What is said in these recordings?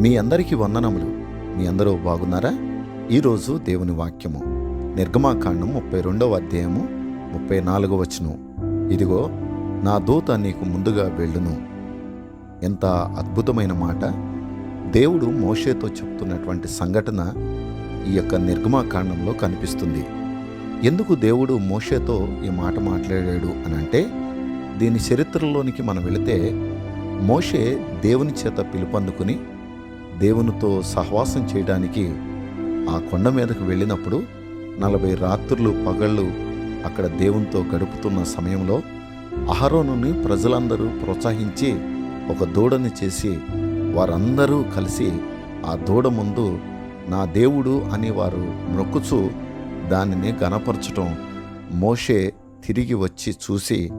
మీ అందరికీ వందనములు. మీ అందరూ బాగున్నారా? ఈరోజు దేవుని వాక్యము. నిర్గమాకాండం ముప్పై రెండవ అధ్యాయము ముప్పై నాలుగవ వచనం ఇదిగో నా దూత నీకు ముందుగా వెళ్ళును. ఎంత అద్భుతమైన మాట. దేవుడు మోషేతో చెప్తున్నటువంటి సంఘటన ఈ యొక్క నిర్గమాకాండంలో కనిపిస్తుంది. ఎందుకు దేవుడు మోషేతో ఈ మాట మాట్లాడాడు అని అంటే దీని చరిత్రలోనికి మనం వెళితే మోషే దేవుని చేత పిలుపందుకుని దేవునితో సహవాసం చేయడానికి ఆ కొండ మీదకు వెళ్ళినప్పుడు నలభై రాత్రులు పగళ్ళు అక్కడ దేవునితో గడుపుతున్న సమయంలో అహరోనుని ప్రజలందరూ ప్రోత్సహించి ఒక దూడని చేసి వారందరూ కలిసి ఆ దూడ ముందు నా దేవుడు అని వారు మొక్కుచు దానిని గనపరచటం మోషే తిరిగి వచ్చి చూసి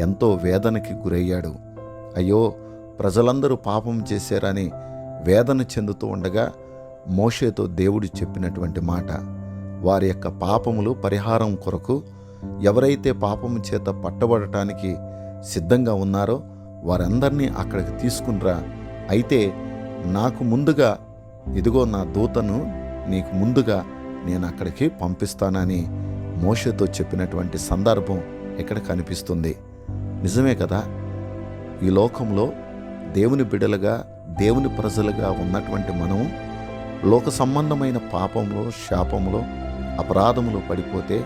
ఎంతో వేదనకి గురయ్యాడు. అయ్యో ప్రజలందరూ పాపం చేశారని వేదన చెందుతూ ఉండగా మోషేతో దేవుడు చెప్పినటువంటి మాట వారి యొక్క పాపములు పరిహారం కొరకు ఎవరైతే పాపము చేత పట్టబడటానికి సిద్ధంగా ఉన్నారో వారందరినీ అక్కడికి తీసుకునిరా. అయితే నాకు ముందుగా ఇదిగో నా దూతను నీకు ముందుగా నేను అక్కడికి పంపిస్తానని మోషతో చెప్పినటువంటి సందర్భం ఇక్కడ కనిపిస్తుంది. నిజమే కదా? ఈ లోకంలో దేవుని బిడలుగా దేవుని ప్రజలుగా ఉన్నటువంటి మనం లోక సంబంధమైన పాపంలో శాపంలో అపరాధములో పడిపోతే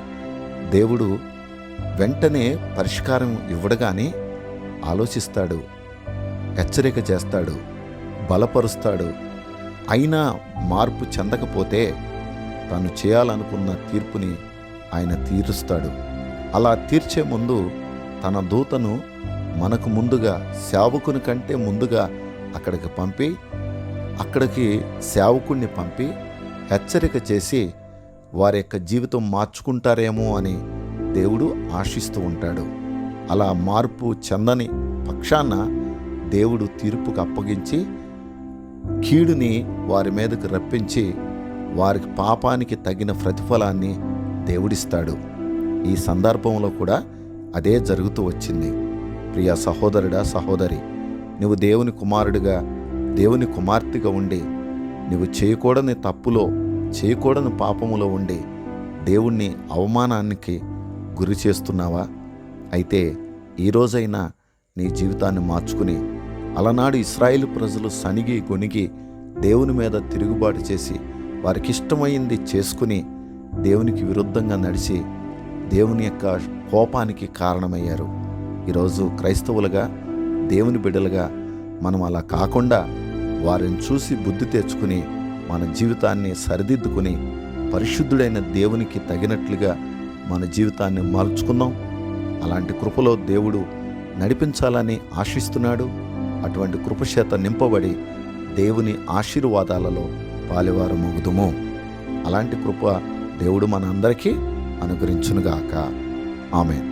దేవుడు వెంటనే పరిష్కారం ఇవ్వడగానే ఆలోచిస్తాడు హెచ్చరిక చేస్తాడు బలపరుస్తాడు. అయినా మార్పు చెందకపోతే తాను చేయాలనుకున్న తీర్పుని ఆయన తీరుస్తాడు. అలా తీర్చే ముందు తన దూతను మనకు ముందుగా సేవకుని కంటే ముందుగా అక్కడికి పంపి అక్కడికి సేవకుణ్ణి పంపి హెచ్చరిక చేసి వారి యొక్క జీవితం మార్చుకుంటారేమో అని దేవుడు ఆశిస్తూ ఉంటాడు. అలా మార్పు చెందని పక్షాన దేవుడు తీర్పుకు అప్పగించి కీడుని వారి మీదకు రప్పించి వారికి పాపానికి తగిన ప్రతిఫలాన్ని దేవుడిస్తాడు. ఈ సందర్భంలో కూడా అదే జరుగుతూ వచ్చింది. ప్రియ సహోదరుడా సహోదరి నువ్వు దేవుని కుమారుడిగా దేవుని కుమార్తెగా ఉండి నువ్వు చేయకూడని తప్పులో చేయకూడని పాపములో ఉండి దేవుణ్ణి అవమానానికి గురి చేస్తున్నావా? అయితే ఈరోజైనా నీ జీవితాన్ని మార్చుకుని అలనాడు ఇస్రాయేల్ ప్రజలు సనిగి గొనిగి దేవుని మీద తిరుగుబాటు చేసి వారికి ఇష్టమైంది చేసుకుని దేవునికి విరుద్ధంగా నడిచి దేవుని యొక్క కోపానికి కారణమయ్యారు. ఈరోజు క్రైస్తవులుగా దేవుని బిడ్డలుగా మనం అలా కాకుండా వారిని చూసి బుద్ధి తెచ్చుకుని మన జీవితాన్ని సరిదిద్దుకుని పరిశుద్ధుడైన దేవునికి తగినట్లుగా మన జీవితాన్ని మార్చుకుందాం. అలాంటి కృపలో దేవుడు నడిపించాలని ఆశిస్తున్నాడు. అటువంటి కృపచేత నింపబడి దేవుని ఆశీర్వాదాలలో పాలివారు మొగుదుము అలాంటి కృప దేవుడు మన అందరికీ అనుగ్రహించునుగాక. ఆమెన్.